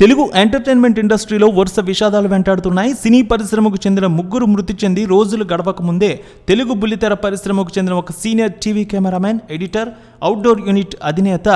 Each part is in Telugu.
తెలుగు ఎంటర్టైన్మెంట్ ఇండస్ట్రీలో వరుస విషాదాలు వెంటాడుతున్నాయి. సినీ పరిశ్రమకు చెందిన ముగ్గురు మృతి చెంది రోజులు గడవక ముందే తెలుగు బుల్లితెర పరిశ్రమకు చెందిన ఒక senior TV cameraman editor outdoor unit అధినేత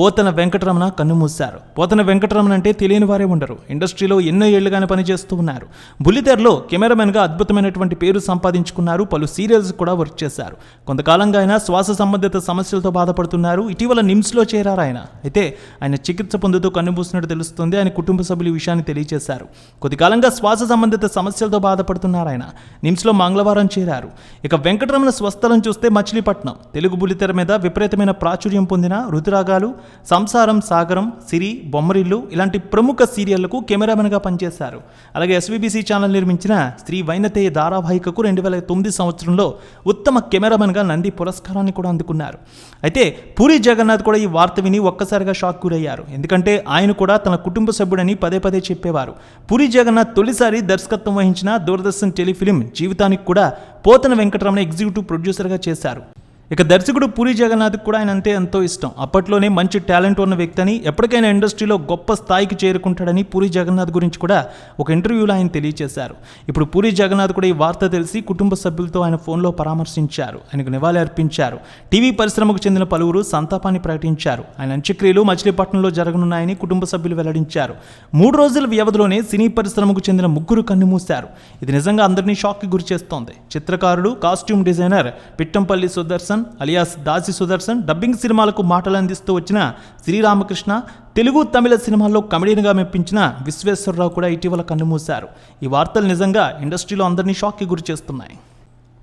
పోతన వెంకటరమణ కన్నుమూశారు. పోతన వెంకటరమణ అంటే తెలియని వారే ఉండరు. ఇండస్ట్రీలో ఎన్నో ఏళ్ళుగానే పనిచేస్తూ ఉన్నారు. బుల్లితెరలో కెమెరామెన్గా అద్భుతమైనటువంటి పేరు సంపాదించుకున్నారు. పలు సీరియల్స్ కూడా వర్క్ చేశారు. కొంతకాలంగా ఆయన శ్వాస సంబంధిత సమస్యలతో బాధపడుతున్నారు. ఇటీవల నిమ్స్లో చేరారు ఆయన. అయితే ఆయన చికిత్స పొందుతూ కన్నుమూసినట్టు తెలుస్తుంది. ఆయన కుటుంబ సభ్యులు విషయాన్ని తెలియజేశారు కొద్దికాలంగా శ్వాస సంబంధిత సమస్యలతో బాధపడుతున్నారు ఆయన. నిమ్స్లో మంగళవారం చేరారు. ఇక వెంకటరమణ స్వస్థలం చూస్తే మచిలీపట్నం. తెలుగు బుల్లితెర మీద విపరీతమైన ప్రాచుర్యం పొందిన రుతురాగాలు సంసారం సాగరం సిరి బొమ్మరిల్లు ఇలాంటి ప్రముఖ సీరియళ్ళకు కెమెరామెన్గా పనిచేశారు. అలాగే ఎస్వీబీసీ ఛానల్ నిర్మించిన స్త్రీ వైనతేయ ధారావాహికకు రెండు వేల తొమ్మిది సంవత్సరంలో ఉత్తమ కెమెరామెన్గా నంది పురస్కారాన్ని కూడా అందుకున్నారు. అయితే పూరి జగన్నాథ్ కూడా ఈ వార్త విని ఒక్కసారిగా షాక్ గురయ్యారు. ఎందుకంటే ఆయన కూడా తన కుటుంబ సభ్యుడని పదే పదే చెప్పేవారు. పూరి జగన్నాథ్ తొలిసారి దర్శకత్వం వహించిన దూరదర్శన్ టెలిఫిలిం జీవితానికి కూడా పోతన వెంకటరమణ ఎగ్జిక్యూటివ్ ప్రొడ్యూసర్గా చేశారు. ఇక దర్శకుడు పూరి జగన్నాథ్కి కూడా ఆయన అంటే ఎంతో ఇష్టం. అప్పట్లోనే మంచి టాలెంట్ ఉన్న వ్యక్తి అని ఎప్పటికైనా ఇండస్ట్రీలో గొప్ప స్థాయికి చేరుకుంటాడని పూరి జగన్నాథ్ గురించి కూడా ఒక ఇంటర్వ్యూలో ఆయన తెలియజేశారు ఇప్పుడు పూరి జగన్నాథ్ కూడా ఈ వార్త తెలిసి కుటుంబ సభ్యులతో ఆయన ఫోన్లో పరామర్శించారు. ఆయనకు నివాళి అర్పించారు. టీవీ పరిశ్రమకు చెందిన పలువురు సంతాపాన్ని ప్రకటించారు. ఆయన అంత్యక్రియలు మచిలీపట్నంలో జరగనున్నాయని కుటుంబ సభ్యులు వెల్లడించారు. మూడు రోజుల వ్యవధిలోనే సినీ పరిశ్రమకు చెందిన ముగ్గురు కన్నుమూశారు. ఇది నిజంగా అందరినీ షాక్కి గురి చేస్తోంది చిత్రకారుడు costume designer Pittampalli Sudarshan alias Dasi Sudarshan dubbing సినిమాలకు మాటలు అందిస్తూ వచ్చిన శ్రీరామకృష్ణ తెలుగు తమిళ సినిమాల్లో కమెడీన్గా మెప్పించిన విశ్వేశ్వరరావు కూడా ఇటీవల కన్నుమూశారు. ఈ వార్తలు నిజంగా ఇండస్ట్రీలో అందరినీ షాక్కి గురి చేస్తున్నాయి.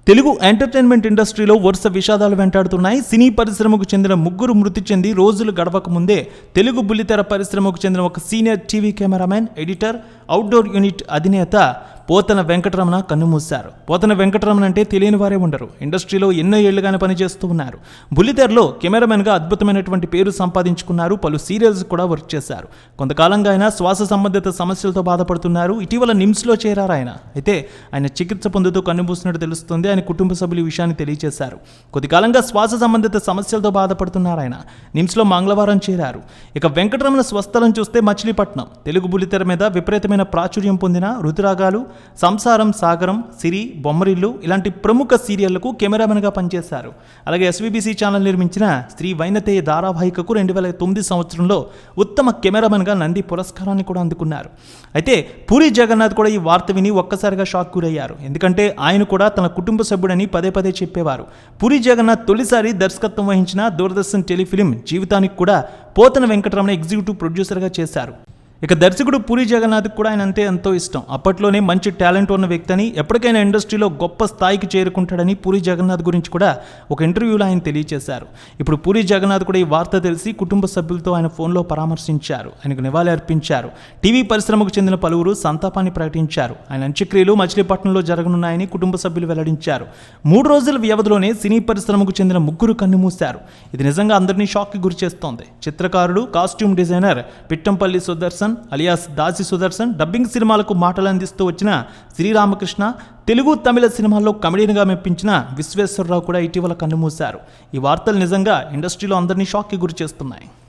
తెలుగు ఎంటర్టైన్మెంట్ ఇండస్ట్రీలో వరుస విషాదాలు వెంటాడుతున్నాయి. సినీ పరిశ్రమకు చెందిన ముగ్గురు మృతి చెంది రోజులు గడవక ముందే తెలుగు బుల్లితెర పరిశ్రమకు చెందిన ఒక senior TV cameraman editor outdoor unit అధినేత పోతన వెంకటరమణ కన్నుమూశారు. పోతన వెంకటరమణ అంటే తెలియని వారే ఉండరు. ఇండస్ట్రీలో ఎన్నో ఏళ్ళుగానే పనిచేస్తూ ఉన్నారు. బుల్లితెరలో కెమెరామెన్గా అద్భుతమైనటువంటి పేరు సంపాదించుకున్నారు. పలు సీరియల్స్ కూడా వర్క్ చేశారు. కొంతకాలంగా ఆయన శ్వాస సంబంధిత సమస్యలతో బాధపడుతున్నారు. ఇటీవల నిమ్స్లో చేరారు ఆయన. అయితే ఆయన చికిత్స పొందుతూ కన్నుమూసినట్టు తెలుస్తుంది. ఆయన కుటుంబ సభ్యులు విషయాన్ని తెలియజేశారు కొద్దికాలంగా శ్వాస సంబంధిత సమస్యలతో బాధపడుతున్నారు ఆయన. నిమ్స్లో మంగళవారం చేరారు. ఇక వెంకటరమణ స్వస్థలం చూస్తే మచిలీపట్నం. తెలుగు బుల్లితెర మీద విపరీతమైన ప్రాచుర్యం పొందిన రుతురాగాలు సంసారం సాగరం సిరి బొమ్మరిల్లు ఇలాంటి ప్రముఖ సీరియళ్ళకు కెమెరామెన్గా పనిచేశారు. అలాగే ఎస్వీబీసీ ఛానల్ నిర్మించిన శ్రీ వైనతేయ ధారావాహికకు రెండు వేల తొమ్మిది సంవత్సరంలో ఉత్తమ కెమెరామెన్గా నంది పురస్కారాన్ని కూడా అందుకున్నారు. అయితే పూరి జగన్నాథ్ కూడా ఈ వార్త విని ఒక్కసారిగా షాక్ గురయ్యారు. ఎందుకంటే ఆయన కూడా తన కుటుంబ సభ్యుడని పదే పదే చెప్పేవారు. పూరి జగన్నాథ్ తొలిసారి దర్శకత్వం వహించిన దూరదర్శన్ టెలిఫిలిం జీవితానికి కూడా పోతన వెంకటరమణ ఎగ్జిక్యూటివ్ ప్రొడ్యూసర్గా చేశారు. ఇక దర్శకుడు పూరి జగన్నాథ్కి కూడా ఆయన అంటే ఎంతో ఇష్టం. అప్పట్లోనే మంచి టాలెంట్ ఉన్న వ్యక్తి అని ఎప్పటికైనా ఇండస్ట్రీలో గొప్ప స్థాయికి చేరుకుంటాడని పూరి జగన్నాథ్ గురించి కూడా ఒక ఇంటర్వ్యూలో ఆయన తెలియజేశారు ఇప్పుడు పూరి జగన్నాథ్ కూడా ఈ వార్త తెలిసి కుటుంబ సభ్యులతో ఆయన ఫోన్లో పరామర్శించారు. ఆయనకు నివాళి అర్పించారు. టీవీ పరిశ్రమకు చెందిన పలువురు సంతాపాన్ని ప్రకటించారు. ఆయన అంత్యక్రియలు మచిలీపట్నంలో జరగనున్నాయని కుటుంబ సభ్యులు వెల్లడించారు. మూడు రోజుల వ్యవధిలోనే సినీ పరిశ్రమకు చెందిన ముగ్గురు కన్నుమూశారు. ఇది నిజంగా అందరినీ షాక్కి గురి చేస్తోంది చిత్రకారుడు costume designer Pittampalli Sudarshan Sudarshan alias Dasi Sudarshan dubbing సినిమాలకు మాటలు అందిస్తూ వచ్చిన శ్రీరామకృష్ణ తెలుగు తమిళ సినిమాల్లో కమెడీన్గా మెప్పించిన విశ్వేశ్వరరావు కూడా ఇటీవల కన్నుమూశారు. ఈ వార్తలు నిజంగా ఇండస్ట్రీలో అందరినీ షాక్కి గురి చేస్తున్నాయి